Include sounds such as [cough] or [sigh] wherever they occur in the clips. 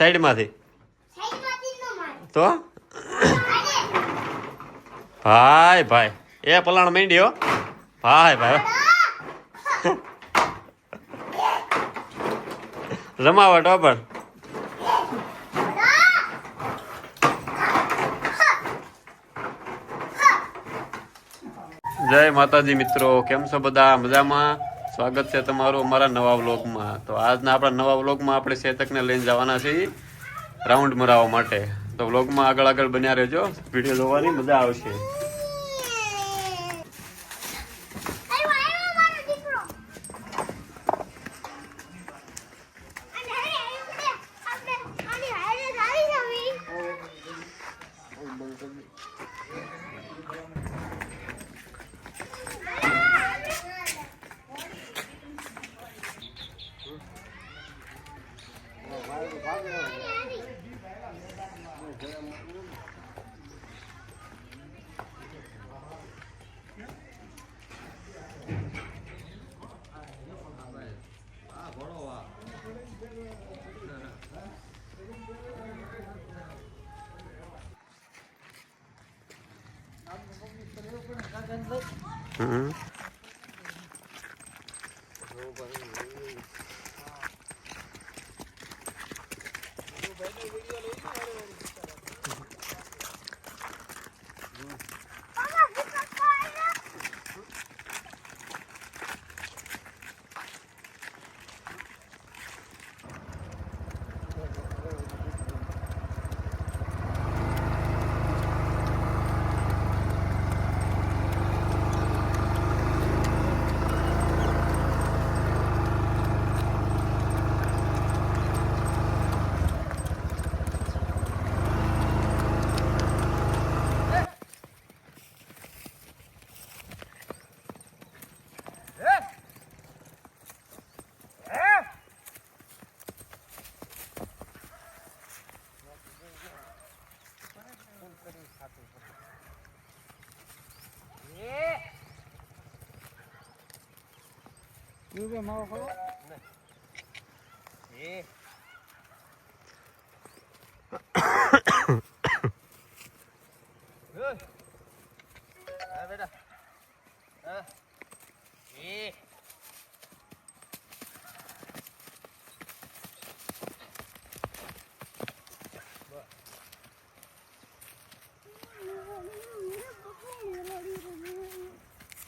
સાઈડમાંથી. તો? ભાઈ ભાઈ. એ પલાણ માંડ્યો ભાઈ ભાઈ. રમાવટ પણ. જય માતાજી મિત્રો. કેમ છો બધા? મજામાં? સ્વાગત છે તમારું અમારા નવા વ્લોગમાં તો આજના આપણા નવા વ્લોગમાં આપણે ચેતકને લઈને જવાના છીએ રાઉન્ડ મરાવવા માટે. તો વ્લોગમાં આગળ આગળ બન્યા રહેજો. વીડિયો જોવાની મજા આવશે. 嗯。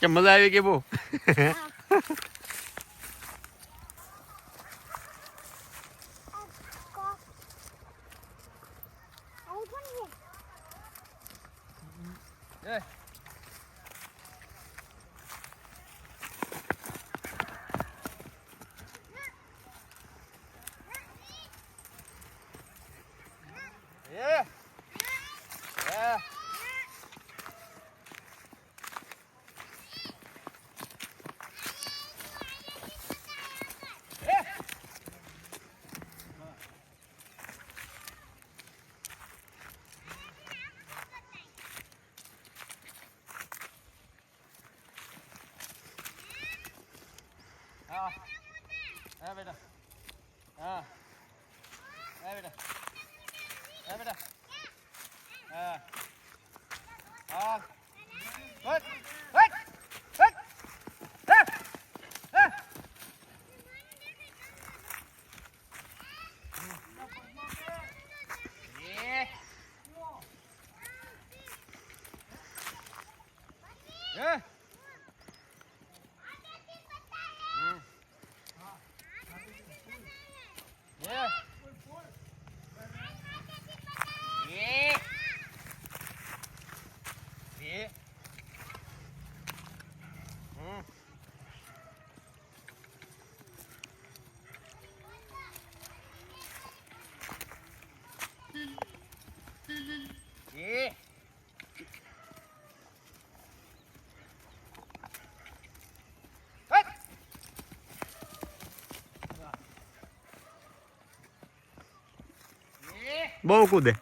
કે મજા આવી કે બહુ Yeah. હા. હા બેટા. હા. હા બેટા. હા બેટા. હા. હા. બહુ કૂદે.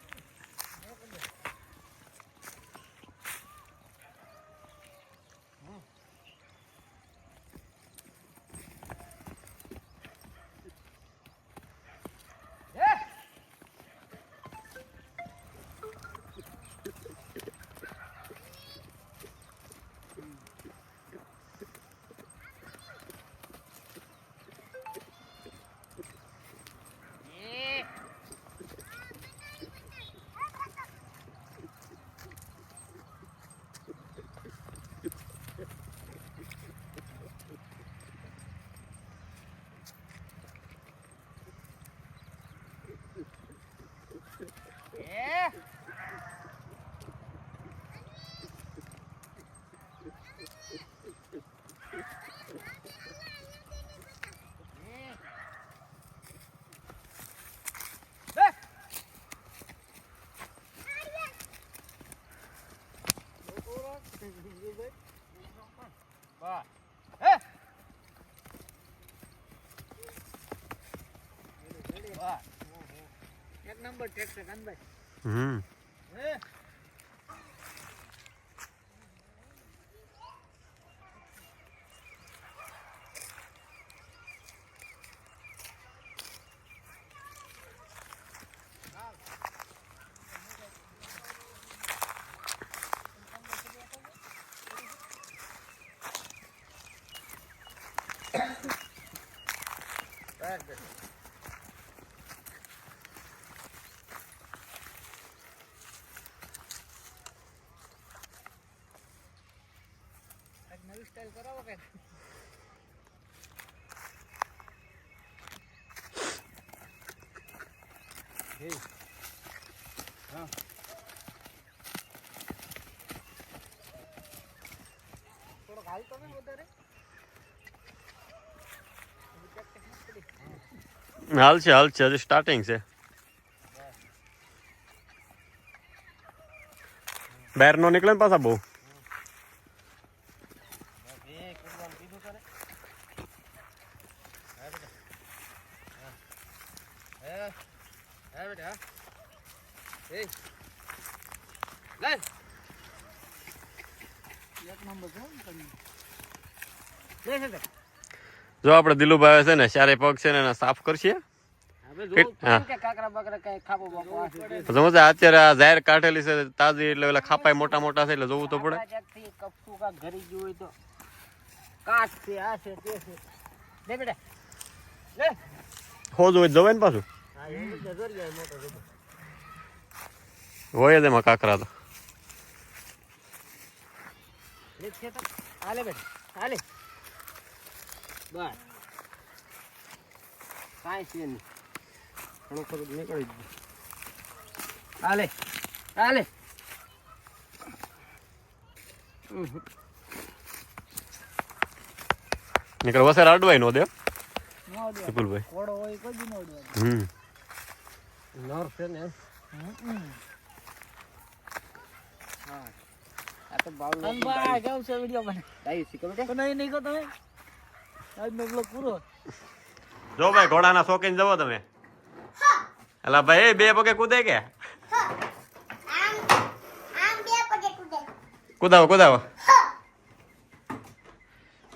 વાહ. હે? વાહ એક નંબર ટેક્સ કાનભાઈ. હમ. હે? একদম স্টাইল করাবো কেন? এই হ্যাঁ। थोड़ा घाल तो नहीं होता रे હાલ છે હાલ છે હજી સ્ટાર્ટિંગ છે બહાર નો નીકળે ને પાછા બહુ એ કરવાનું કીધું તને હા બેટા હા હે હા બેટા હા એ લે એક નંબર છે તમે લે છે જો આપણે દિલુભાઈ છે ને ચારે પગ છે ને એને સાફ કરશે. અત્યારે આ જાહેર કાઢેલી છે તાજી એટલે ઓલા ખાપાય મોટા મોટા છે એટલે જોવું તો પડે. ક્યાંકથી કપચું કાંક ઘરી ગયું હોય તો. કાચ છે આ છે તે છે. લે બેટા. લે. હો જોઈ જવાય ને પાછું. હોય જ એમાં કાકરા તો. તો હાલે બેટા હાલે. બસ કાંઈ છે નહીં. ઘણું ખરું નીકળી ગયું. હાલે હાલે. નીકળ વસેર અડવાય નો દે. વિપુલભાઈ. કોડો હોય કોઈ દી નો ઉડવા હમ. નર છે ને. હા. આ તો ભાવ અંબા કેમ છે વિડિયો બને ડાઈ શીખો બેટા. બનાવી નહીં કો તમે. આજનો બ્લોગ પૂરો જો ભાઈ ઘોડાના શોખીન જવો તમે એલા ભાઈ એ બે પગે કૂદે કે આમ આમ બે પગે કૂદે કુદાવો કુદાવો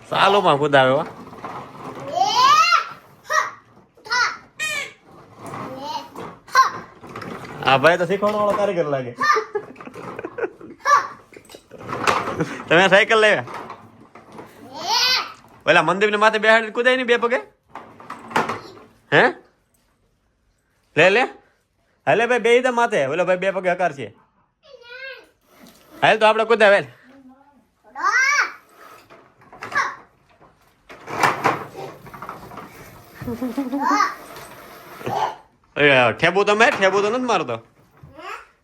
સાલું માં કુદાવે હો એ હ થા એ હ આ ભાઈ તો શીખવાડો વાળો કારીગર લાગે તમે સાયકલ લેવા એ ઓલા મંદિર ને માથે બેહાડી કુદાયની બે પગે? હે? લે લે. હાલે ભાઈ બે તો માથે. ઓલો ભાઈ બે પગે હકાર છે. હાલ તો આપણે કુદાય વેલ [laughs] ઠેબુ તો માર ઠેબુ તો નથી મારતો?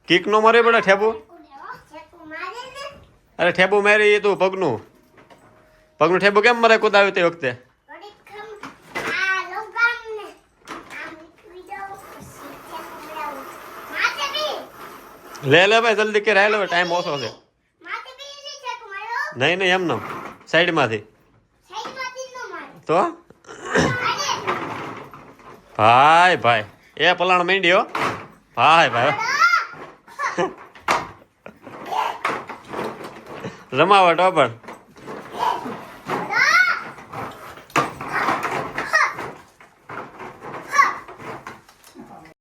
કિક નો મારે પડે ઠેબુ? અરે ઠેબુ મારી એ તું પગનું. પગનું ઠેબુ કેમ મારે કુદાવ્યું તે વખતે ઘડીક ખમ આ લોગામ ને આમ નીકળી જાવ પછી છેકુ મેળાવું માથે બી લે લે ભાઈ જલ્દી કે રાય લે ટાઈમ ઓછો છે માથે બી ની છેકુ માર્યો નહીં નહીં એમ નમ સાઈડમાંથી સાઈડમાંથી નો માર્યો તો આજે ભાઈ ભાઈ એ પલાણ માંડ્યો ભાઈ ભાઈ રમાવટ હો પણ